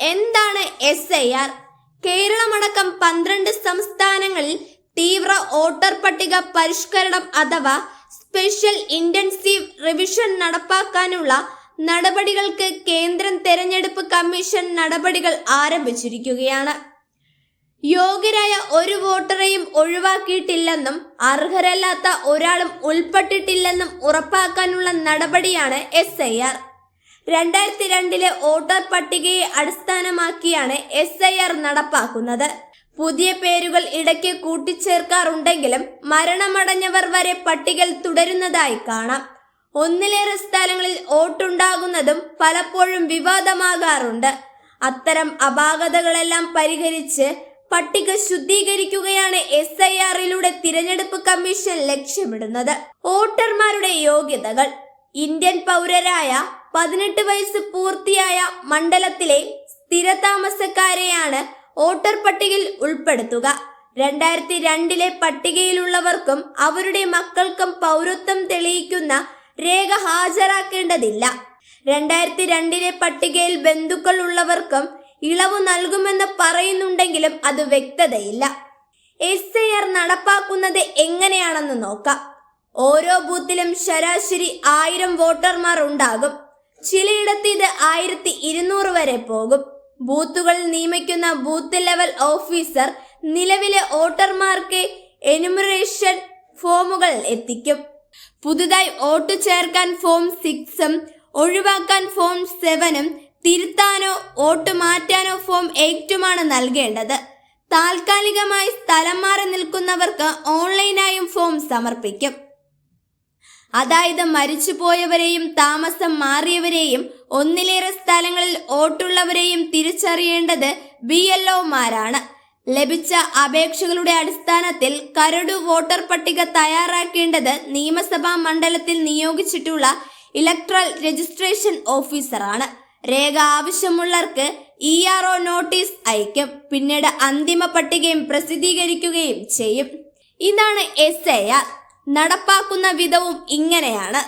എന്താണ് S I R കേരളമടക്കം പന്ത്രണ്ട് സംസ്ഥാനങ്ങളിൽ തീവ്ര വോട്ടർ പട്ടിക പരിഷ്കരണം അഥവാ സ്പെഷ്യൽ ഇന്റൻസീവ് റിവിഷൻ നടപ്പാക്കാനുള്ള നടപടികൾക്ക് കേന്ദ്രം തെരഞ്ഞെടുപ്പ് കമ്മീഷൻ നടപടികൾ ആരംഭിച്ചിരിക്കുകയാണ്. യോഗ്യരായ ഒരു വോട്ടറെയും ഒഴിവാക്കിയിട്ടില്ലെന്നും അർഹരല്ലാത്ത ഒരാളും ഉൾപ്പെട്ടിട്ടില്ലെന്നും ഉറപ്പാക്കാനുള്ള നടപടിയാണ് എസ് ഐ ആർ രണ്ടായിരത്തി രണ്ടിലെ വോട്ടർ പട്ടികയെ അടിസ്ഥാനമാക്കിയാണ് എസ് ഐ ആർ നടപ്പാക്കുന്നത്. പുതിയ പേരുകൾ ഇടയ്ക്ക് കൂട്ടിച്ചേർക്കാറുണ്ടെങ്കിലും മരണമടഞ്ഞവർ വരെ പട്ടികയിൽ തുടരുന്നതായി കാണാം. ഒന്നിലേറെ സ്ഥലങ്ങളിൽ വോട്ടുണ്ടാകുന്നതും പലപ്പോഴും വിവാദമാകാറുണ്ട്. അത്തരം അപാകതകളെല്ലാം പരിഹരിച്ച് പട്ടിക ശുദ്ധീകരിക്കുകയാണ് എസ് ഐ ആറിലൂടെ തിരഞ്ഞെടുപ്പ് കമ്മീഷൻ ലക്ഷ്യമിടുന്നത്. വോട്ടർമാരുടെ യോഗ്യതകൾ. ഇന്ത്യൻ പൗരരായ പതിനെട്ട് വയസ്സ് പൂർത്തിയായ മണ്ഡലത്തിലെ സ്ഥിരതാമസക്കാരെയാണ് വോട്ടർ പട്ടികയിൽ ഉൾപ്പെടുത്തുക. രണ്ടായിരത്തി രണ്ടിലെ പട്ടികയിലുള്ളവർക്കും അവരുടെ മക്കൾക്കും പൗരത്വം തെളിയിക്കുന്ന രേഖ ഹാജരാക്കേണ്ടതില്ല. രണ്ടായിരത്തി രണ്ടിലെ പട്ടികയിൽ ബന്ധുക്കൾ ഉള്ളവർക്കും ഇളവ് നൽകുമെന്ന് പറയുന്നുണ്ടെങ്കിലും അത് വ്യക്തതയില്ല. എസ് ഐ ആർ നടപ്പാക്കുന്നത് എങ്ങനെയാണെന്ന് നോക്കാം. ഓരോ ബൂത്തിലും ശരാശരി ആയിരം വോട്ടർമാർ ഉണ്ടാകും. ചിലയിടത്ത് ഇത് ആയിരത്തി ഇരുന്നൂറ് വരെ പോകും. ബൂത്തുകൾ നിയമിക്കുന്ന ബൂത്ത് ലെവൽ ഓഫീസർ നിലവിലെ വോട്ടർമാർക്ക് എനുമറേഷൻ ഫോമുകൾ എത്തിക്കും. പുതുതായി വോട്ട് ചേർക്കാൻ ഫോം സിക്സും ഒഴിവാക്കാൻ ഫോം സെവനും തിരുത്താനോ വോട്ട് മാറ്റാനോ ഫോം എയ്റ്റുമാണ് നൽകേണ്ടത്. താൽക്കാലികമായി സ്ഥലം മാറി നിൽക്കുന്നവർക്ക് ഓൺലൈനായും ഫോം സമർപ്പിക്കും. അതായത് മരിച്ചുപോയവരെയും താമസം മാറിയവരെയും ഒന്നിലേറെ സ്ഥലങ്ങളിൽ ഓട്ടുള്ളവരെയും തിരിച്ചറിയേണ്ടത് ബി എൽ ഒമാരാണ് ലഭിച്ച അപേക്ഷകളുടെ അടിസ്ഥാനത്തിൽ കരടു വോട്ടർ പട്ടിക തയ്യാറാക്കേണ്ടത് നിയമസഭാ മണ്ഡലത്തിൽ നിയോഗിച്ചിട്ടുള്ള ഇലക്ട്രൽ രജിസ്ട്രേഷൻ ഓഫീസറാണ്. രേഖ ആവശ്യമുള്ളവർക്ക് ഇ ആർ ഒ നോട്ടീസ് അയക്കും പിന്നീട് അന്തിമ പട്ടികയും പ്രസിദ്ധീകരിക്കുകയും ചെയ്യും. ഇതാണ് എസ് ആർ. നടപ്പാക്കുന്ന വിധവും ഇങ്ങനെയാണ്.